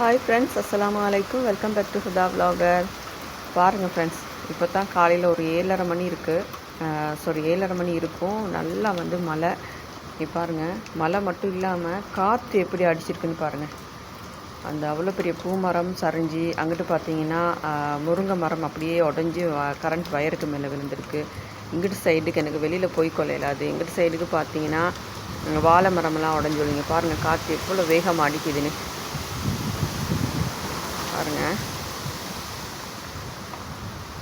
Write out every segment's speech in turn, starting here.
Hi friends அஸ்ஸலாமு அலைக்கும் welcome back to Huda vlogger பாருங்கள் ஃப்ரெண்ட்ஸ் இப்போ தான் காலையில் ஒரு ஏழரை மணி இருக்குது சாரி ஏழரை மணி இருக்கும். நல்லா வந்து மழை. இப்போ பாருங்கள் மழை மட்டும் இல்லாமல் காற்று எப்படி அடிச்சிருக்குன்னு பாருங்கள் அந்த அவ்வளோ பெரிய பூமரம் சரிஞ்சு அங்கிட்டு பார்த்தீங்கன்னா முருங்கை மரம் அப்படியே உடஞ்சி கரண்ட் வயருக்கு மேலே விழுந்திருக்கு. இங்கிட்டு சைடுக்கு எனக்கு வெளியில் போய் கொள்ளையிலாது இங்கிட்டு சைடுக்கு பார்த்தீங்கன்னா வாழை மரமெல்லாம் உடஞ்சி விழுங்க பாருங்கள் காற்று எவ்வளோ வேகமாக அடிக்குதுன்னு. பாருங்க.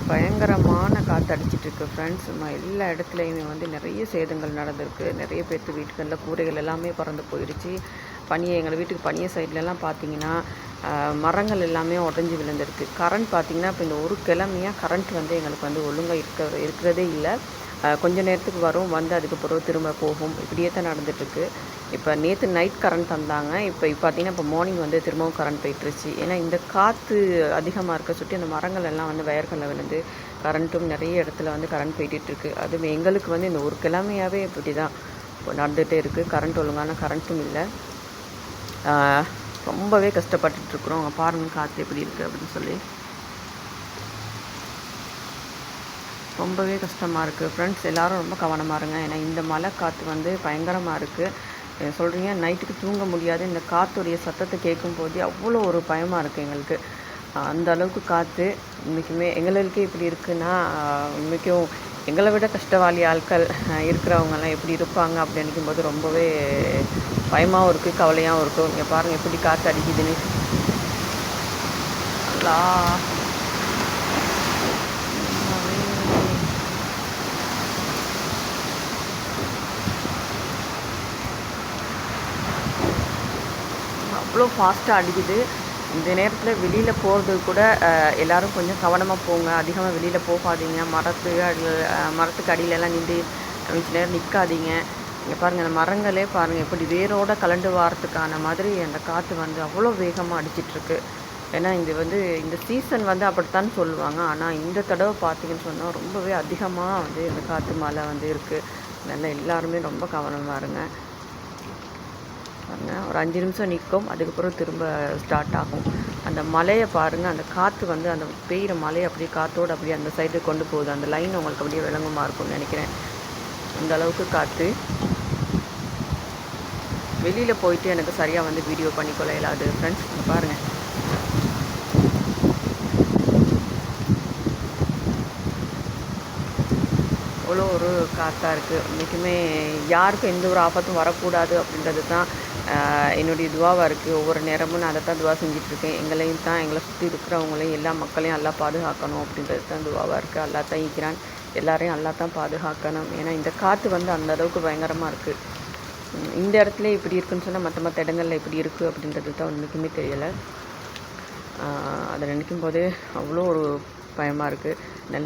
பயங்கரமான காற்று அடிச்சிட்டு இருக்கு ஃப்ரெண்ட்ஸ் எல்லா இடத்துலையுமே வந்து நிறைய சேதங்கள் நடந்திருக்கு. நிறைய பேர்த்து வீட்டுகளில் கூரைகள் எல்லாமே பறந்து போயிடுச்சு பனியை எங்கள் வீட்டுக்கு பனிய சைட்லலாம் பார்த்தீங்கன்னா மரங்கள் எல்லாமே உடஞ்சி விழுந்திருக்கு. கரண்ட் பார்த்தீங்கன்னா இப்போ இந்த ஒரு கிழமையாக கரண்ட் வந்து எங்களுக்கு வந்து ஒழுங்காக இருக்க இருக்கிறதே இல்லை. கொஞ்ச நேரத்துக்கு வரும் வந்து அதுக்கப்புறம் திரும்ப போகும். இப்படியே தான் நடந்துகிட்ருக்கு இப்போ நேற்று நைட் கரண்ட் தந்தாங்க. இப்போ இப்போ பார்த்தீங்கன்னா இப்போ மார்னிங் வந்து திரும்பவும் கரண்ட் போயிட்டுருச்சு. ஏன்னா இந்த காற்று அதிகமாக இருக்க சுற்றி அந்த மரங்கள் எல்லாம் வந்து வயர்களில் விழுந்து கரண்ட்டும் நிறைய இடத்துல வந்து கரண்ட் போயிட்டுருக்கு. அதுவும் எங்களுக்கு வந்து இந்த ஒரு கிழமையாகவே இப்படி தான் நடந்துகிட்டே இருக்குது கரண்ட் ஒழுங்கான கரண்ட்டும் இல்லை. ரொம்பவே கஷ்டப்பட்டுட்டு இருக்கிறோம் பாருங்க காற்று எப்படி இருக்குது அப்படின்னு சொல்லி. ரொம்பவே கஷ்டமாக இருக்குது ஃப்ரெண்ட்ஸ் எல்லாரும் ரொம்ப கவனமாக இருங்க. ஏன்னா இந்த மழை காற்று வந்து பயங்கரமாக இருக்குது சொல்கிறீங்க நைட்டுக்கு தூங்க முடியாது. இந்த காற்றுடைய சத்தத்தை கேட்கும்போது அவ்வளோ ஒரு பயமாக இருக்குது எங்களுக்கு. அந்த அளவுக்கு காற்று இன்றைக்குமே எங்களுக்கே இப்படி இருக்குன்னா இன்றைக்கும் எங்களை விட கஷ்டவாளி ஆட்கள் இருக்கிறவங்கெல்லாம் எப்படி இருப்பாங்க அப்படி நினைக்கும் போது ரொம்பவே பயமாகவும் இருக்குது கவலையாகவும் இருக்கும் இங்கே பாருங்கள் எப்படி காற்று அடிக்குதுன்னு. அல்லா. அவ்வளோ ஃபாஸ்ட்டாக அடிக்குது. இந்த நேரத்தில் வெளியில் போகிறது கூட எல்லோரும் எல்லாரும் கொஞ்சம் கவனமாக போங்க. அதிகமாக வெளியில் போகாதீங்க. மரத்து அடியில் மரத்துக்கு அடியிலலாம் நின்று கொஞ்ச நேரம் நிற்காதீங்க இங்கே பாருங்கள் அந்த மரங்களே பாருங்கள் எப்படி வேரோட கலண்டு வாரத்துக்கான மாதிரி அந்த காற்று வந்து அவ்வளோ வேகமாக அடிச்சிட்ருக்கு. ஏன்னா இது வந்து இந்த சீசன் வந்து அப்படித்தான் சொல்லுவாங்க. ஆனால் இந்த தடவை பார்த்தீங்கன்னு சொன்னால் ரொம்பவே அதிகமாக வந்து இந்த காற்று மழை வந்து இருக்குது அதனால் எல்லாருமே ரொம்ப கவனமாக இருங்க. பாருங்கள் ஒரு அஞ்சு நிமிஷம் நிற்கும். அதுக்கப்புறம் திரும்ப ஸ்டார்ட் ஆகும். அந்த மலையை பாருங்கள் அந்த காற்று வந்து அந்த பெய்கிற மலையை அப்படியே காற்றோடு அப்படியே அந்த சைடு கொண்டு போகுது. அந்த லைன் உங்களுக்கு அப்படியே விளங்குமா இருக்கும்னு நினைக்கிறேன். அந்த அளவுக்கு காற்று வெளியில் போயிட்டு எனக்கு சரியாக வந்து வீடியோ பண்ணிக்கொள்ள இயலாது. ஃப்ரெண்ட்ஸ் பாருங்கள் அவ்வளோ ஒரு காற்றாக இருக்குது இன்றைக்குமே யாருக்கும் எந்த ஒரு ஆபத்தும் வரக்கூடாது அப்படின்றது தான் என்னுடைய துவாவாக இருக்குது ஒவ்வொரு நேரமும் நான் அதை தான் துவா செஞ்சிட்ருக்கேன். எங்களையும் தான் எங்களை சுற்றி இருக்கிறவங்களையும் எல்லா மக்களையும் எல்லாம் பாதுகாக்கணும் அப்படின்றது தான் துவாவாக இருக்குது அல்லா தான் ஈக்கிறான் எல்லாரையும் அல்லா தான் பாதுகாக்கணும். ஏன்னா இந்த காற்று வந்து அந்த அளவுக்கு பயங்கரமாக இருக்குது இந்த இடத்துல இப்படி இருக்குன்னு சொன்னால் மற்ற மற்ற இடங்களில் இப்படி இருக்குது அப்படின்றது தான் ஒன்றுக்குமே தெரியலை. அதை நினைக்கும் போதே அவ்வளோ ஒரு பயமாக இருக்குது நல்ல